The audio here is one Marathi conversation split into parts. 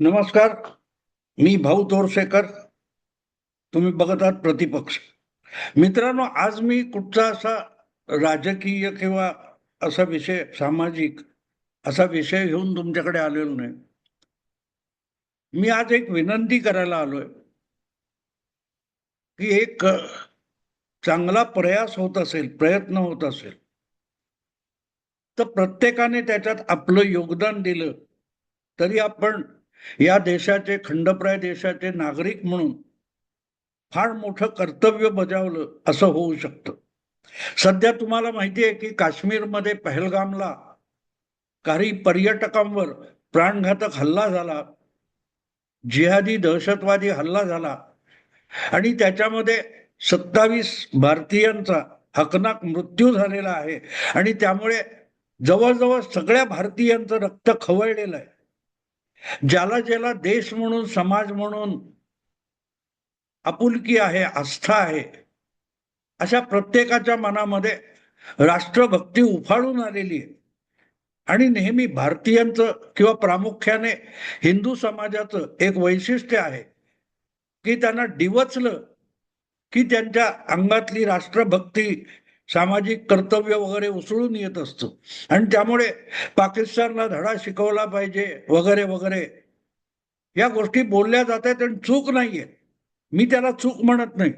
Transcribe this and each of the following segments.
नमस्कार मी भाऊ तोरसेकर तुम्ही बघत आहात प्रतिपक्ष. मित्रांनो आज मी कुठचा असा राजकीय किंवा असा विषय सामाजिक असा विषय घेऊन तुमच्याकडे आलेलो नाही. मी आज एक विनंती करायला आलोय की एक चांगला प्रयास होत असेल प्रयत्न होत असेल तर प्रत्येकाने त्याच्यात आपलं योगदान दिलं तरी आपण या देशाचे खंडप्राय देशाचे नागरिक म्हणून फार मोठं कर्तव्य बजावलं असं होऊ शकतं. सध्या तुम्हाला माहिती आहे की काश्मीरमध्ये पहलगामला काही पर्यटकांवर प्राणघातक हल्ला झाला. जिहादी दहशतवादी हल्ला झाला. आणि त्याच्यामध्ये सत्तावीस भारतीयांचा हकनाक मृत्यू झालेला आहे. आणि त्यामुळे जवळजवळ सगळ्या भारतीयांचं रक्त खवळलेलं आहे. ज्याला ज्याला देश म्हणून समाज म्हणून आपुलकी आहे आस्था आहे अशा प्रत्येकाच्या मनामध्ये राष्ट्रभक्ती उफाळून आलेली आहे. आणि नेहमी भारतीयांचं किंवा प्रामुख्याने हिंदू समाजाचं एक वैशिष्ट्य आहे की त्यांना डिवचलं की त्यांच्या अंगातली राष्ट्रभक्ती सामाजिक कर्तव्य वगैरे उसळून येत असतं. आणि त्यामुळे पाकिस्तानला धडा शिकवला पाहिजे वगैरे वगैरे. या गोष्टी बोलल्या जात आहेत आणि चूक नाहीये. मी त्याला चूक म्हणत नाही.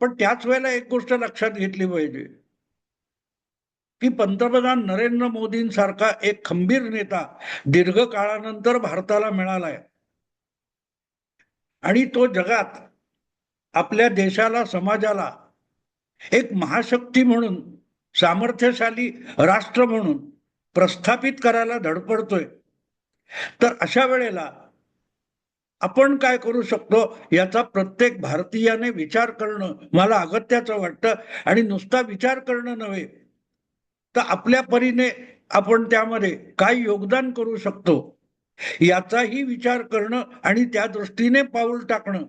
पण त्याच वेळेला एक गोष्ट लक्षात घेतली पाहिजे. की पंतप्रधान नरेंद्र मोदींसारखा एक खंबीर नेता दीर्घ काळानंतर भारताला मिळालाय. आणि तो जगात आपल्या देशाला समाजाला एक महाशक्ती म्हणून सामर्थ्यशाली राष्ट्र म्हणून प्रस्थापित करायला धडपडतोय. तर अशा वेळेला आपण काय करू शकतो याचा प्रत्येक भारतीयाने विचार करणं मला अगत्याचं वाटतं. आणि नुसता विचार करणं नव्हे तर आपल्या परीने आपण त्यामध्ये काय योगदान करू शकतो याचाही विचार करणं आणि त्या दृष्टीने पाऊल टाकणं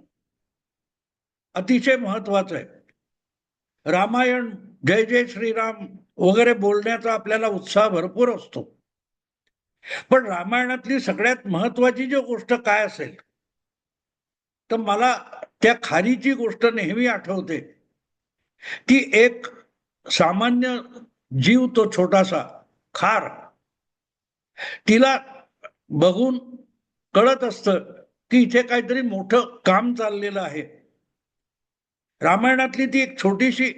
अतिशय महत्वाचं आहे. रामायण जय जय श्रीराम वगैरे बोलण्याचा आपल्याला उत्साह भरपूर असतो. पण रामायणातली सगळ्यात महत्वाची जी गोष्ट काय असेल? तर मला त्या खारीची गोष्ट नेहमी आठवते की एक सामान्य जीव तो छोटासा खार तिला बघून कळत असतं की इथे काहीतरी मोठं काम चाललेलं आहे. रामायणातली ती एक छोटीशी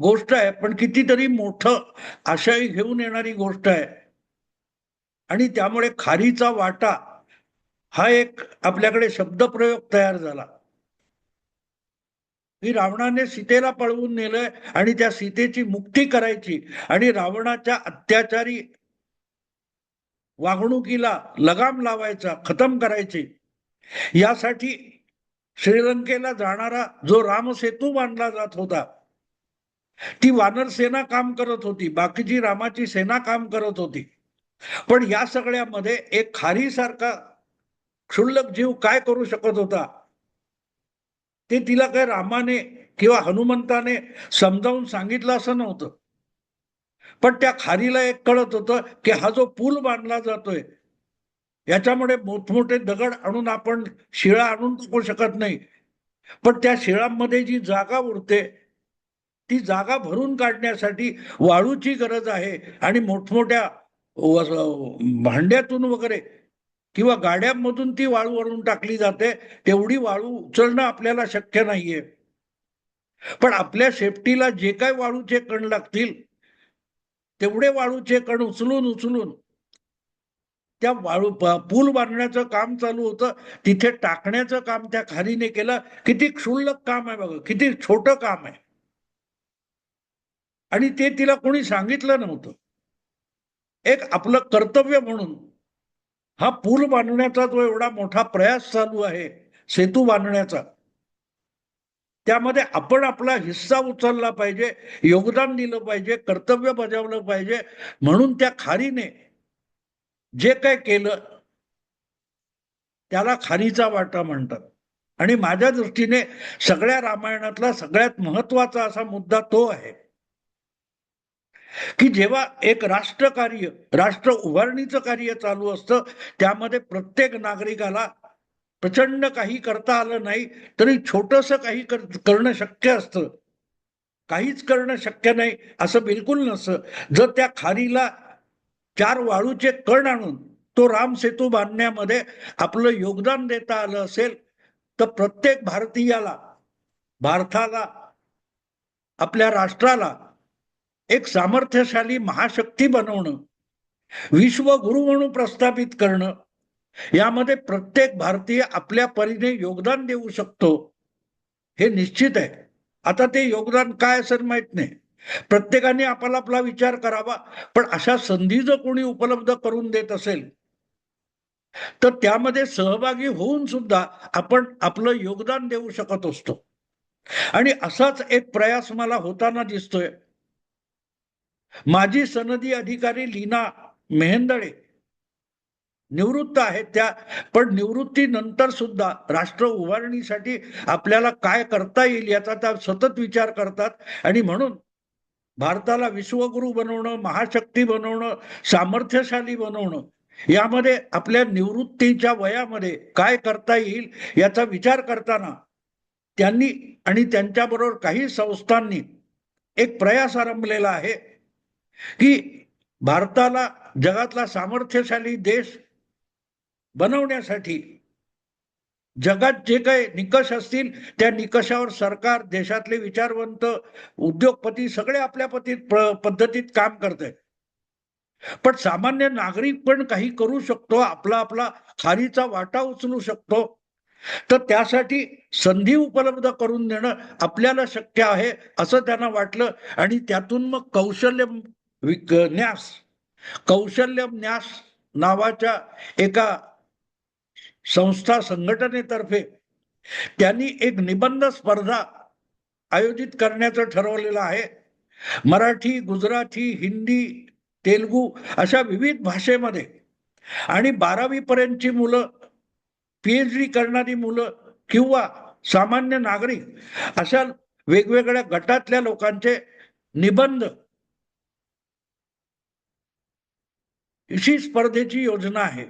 गोष्ट आहे पण कितीतरी मोठं आशय घेऊन येणारी गोष्ट आहे. आणि त्यामुळे खारीचा वाटा हा एक आपल्याकडे शब्दप्रयोग तयार झाला. की रावणाने सीतेला पळवून नेलंय आणि त्या सीतेची मुक्ती करायची आणि रावणाच्या अत्याचारी वागणुकीला लगाम लावायचा खतम करायची. यासाठी श्रीलंकेला जाणारा जो रामसेतू बांधला जात होता ती वानर सेना काम करत होती बाकीची रामाची सेना काम करत होती. पण या सगळ्यामध्ये एक खारीसारखा क्षुल्लक जीव काय करू शकत होता? ते तिला काय रामाने किंवा हनुमंताने समजावून सांगितलं असं नव्हतं. पण त्या खारीला एक कळत होतं की हा जो पूल बांधला जातोय याच्यामुळे मोठमोठे दगड आणून आपण शिळा आणून टाकू शकत नाही. पण त्या शिळांमध्ये जी जागा उरते ती जागा भरून काढण्यासाठी वाळूची गरज आहे आणि मोठमोठ्या भांड्यातून वगैरे किंवा गाड्यांमधून ती वाळू आणून टाकली जाते तेवढी वाळू उचलणं आपल्याला शक्य नाहीये. पण आपल्या सेफ्टीला जे काय वाळूचे कण लागतील तेवढे वाळूचे कण उचलून उचलून त्या वाळू पूल बांधण्याचं काम चालू होतं. तिथे टाकण्याचं काम त्या खारीने केलं. किती क्षुल्लक काम आहे बघा. किती छोट काम आहे. आणि ते तिला कोणी सांगितलं नव्हतं. एक आपलं कर्तव्य म्हणून हा पूल बांधण्याचा जो एवढा मोठा प्रयास चालू आहे सेतू बांधण्याचा त्यामध्ये आपण आपला हिस्सा उचलला पाहिजे योगदान दिलं पाहिजे कर्तव्य बजावलं पाहिजे. म्हणून त्या खारीने जे काय केलं त्याला खारीचा वाटा म्हणतात. आणि माझ्या दृष्टीने सगळ्या रामायणातला सगळ्यात महत्त्वाचा असा मुद्दा तो आहे की जेव्हा एक राष्ट्रकार्य राष्ट्र उभारणीचं कार्य चालू असतं त्यामध्ये प्रत्येक नागरिकाला प्रचंड काही करता आलं नाही तरी छोटस काही कर- करणं शक्य असतं. काहीच करणं शक्य नाही असं बिलकुल नसतं. जर त्या खारीला चार वाळूचे कण आणून तो राम सेतू बांधण्यामध्ये आपलं योगदान देता आलं असेल तर प्रत्येक भारतीयाला भारताला आपल्या राष्ट्राला एक सामर्थ्यशाली महाशक्ती बनवणं विश्वगुरु म्हणून प्रस्थापित करणं यामध्ये प्रत्येक भारतीय आपल्या परीने योगदान देऊ शकतो हे निश्चित आहे. आता ते योगदान काय असेल माहीत नाही. प्रत्येकाने आपला आपला विचार करावा. पण अशा संधी जर कोणी उपलब्ध करून देत असेल तर त्यामध्ये सहभागी होऊन सुद्धा आपण आपलं योगदान देऊ शकत असतो. आणि असाच एक प्रयास मला होताना दिसतोय. माजी सनदी अधिकारी लीना मेहेंदळे निवृत्त आहेत त्या पण निवृत्तीनंतर सुद्धा राष्ट्र उभारणीसाठी आपल्याला काय करता येईल याचा त्या सतत विचार करतात. आणि म्हणून भारताला विश्वगुरु बनवणं महाशक्ती बनवणं सामर्थ्यशाली बनवणं यामध्ये आपल्या निवृत्तीच्या वयामध्ये काय करता येईल याचा विचार करताना त्यांनी आणि त्यांच्याबरोबर काही संस्थांनी एक प्रयास आरंभलेला आहे की भारताला जगातला सामर्थ्यशाली देश बनवण्यासाठी जगात जे काही निकष असतील त्या निकषावर सरकार देशातले विचारवंत उद्योगपती सगळे आपल्या पतीत प- पद्धतीत काम करत आहेत पण सामान्य नागरिक पण काही करू शकतो आपला आपला खारीचा वाटा उचलू शकतो. तर त्यासाठी संधी उपलब्ध करून देणं आपल्याला शक्य आहे असं त्यांना वाटलं. आणि त्यातून मग कौशल्य न्यास. कौशल्य न्यास नावाच्या एका संस्था संघटनेतर्फे त्यांनी एक निबंध स्पर्धा आयोजित करण्याचं ठरवलेलं आहे. मराठी गुजराती हिंदी तेलगू अशा विविध भाषेमध्ये आणि बारावी पर्यंतची मुलं पीएच डी करणारी मुलं किंवा सामान्य नागरिक अशा वेगवेगळ्या गटातल्या लोकांचे निबंध अशी स्पर्धेची योजना आहे.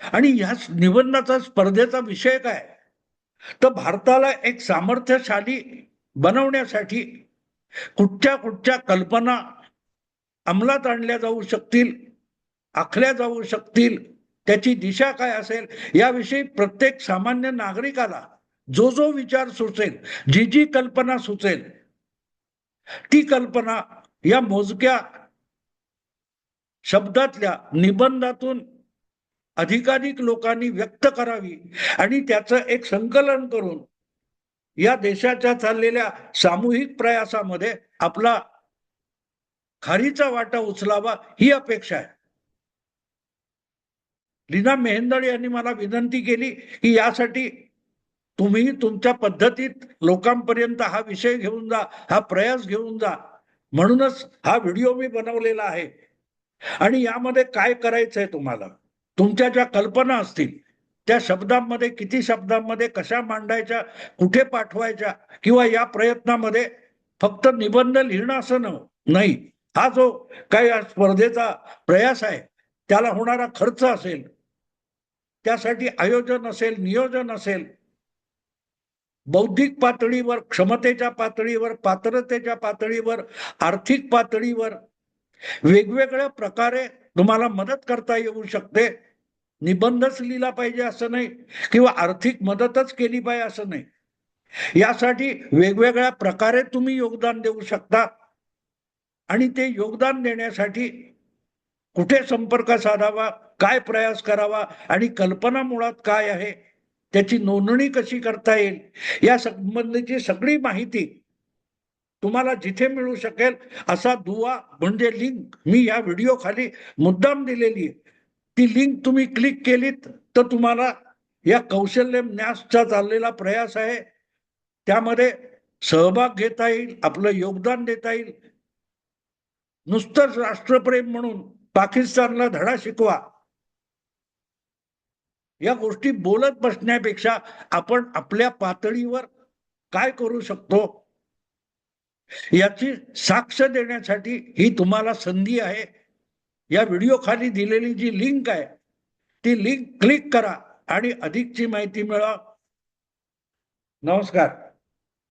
आणि या निबंधाचा स्पर्धेचा विषय काय? तर भारताला एक सामर्थ्यशाली बनवण्यासाठी कुठच्या कुठच्या कल्पना अंमलात आणल्या जाऊ शकतील आखल्या जाऊ शकतील त्याची दिशा काय असेल याविषयी प्रत्येक सामान्य नागरिकाला जो जो विचार सुचेल जी जी कल्पना सुचेल ती कल्पना या मोजक्या शब्दातल्या निबंधातून अधिकाधिक लोकांनी व्यक्त करावी आणि त्याचं एक संकलन करून या देशाच्या चाललेल्या सामूहिक प्रयासामध्ये आपला खारीचा वाटा उचलावा ही अपेक्षा आहे. लीना मेहेंदळ यांनी मला विनंती केली की यासाठी तुम्ही तुमच्या पद्धतीत लोकांपर्यंत हा विषय घेऊन जा हा प्रयास घेऊन जा. म्हणूनच हा व्हिडिओ मी बनवलेला आहे. आणि यामध्ये काय करायचंय तुम्हाला? तुमच्या ज्या कल्पना असतील त्या शब्दांमध्ये किती शब्दांमध्ये कशा मांडायच्या कुठे पाठवायच्या किंवा या प्रयत्नामध्ये फक्त निबंध लिहिणं असं नाही. हा जो काही स्पर्धेचा प्रयास आहे त्याला होणारा खर्च असेल त्यासाठी आयोजन असेल नियोजन असेल बौद्धिक पातळीवर क्षमतेच्या पातळीवर पात्रतेच्या पातळीवर आर्थिक पातळीवर वेगवेगळ्या प्रकारे तुम्हाला मदत करता येऊ शकते. निबंधच लिहिला पाहिजे असं नाही किंवा आर्थिक मदतच केली पाहिजे असं नाही. यासाठी वेगवेगळ्या प्रकारे तुम्ही योगदान देऊ शकता. आणि ते योगदान देण्यासाठी कुठे संपर्क साधावा काय प्रयास करावा आणि कल्पना मुळात काय आहे त्याची नोंदणी कशी करता येईल या संबंधीची सगळी माहिती तुम्हाला जिथे मिळू शकेल असा दुवा म्हणजे लिंक मी या व्हिडिओ खाली मुद्दाम दिलेली आहे. ती लिंक तुम्ही क्लिक केलीत तर तुम्हाला या कौशल्य न्यासचा चाललेला प्रयास आहे. त्यामध्ये सहभाग घेता येईल आपलं योगदान देता येईल. नुसतंच राष्ट्रप्रेम म्हणून पाकिस्तानला धडा शिकवा. या गोष्टी बोलत बसण्यापेक्षा आपण आपल्या पातळीवर काय करू शकतो? याची साक्ष देण्यासाठी ही तुम्हाला संधी आहे. या व्हिडिओ खाली दिलेली जी लिंक आहे ती लिंक क्लिक करा आणि अधिकची माहिती मिळवा. नमस्कार.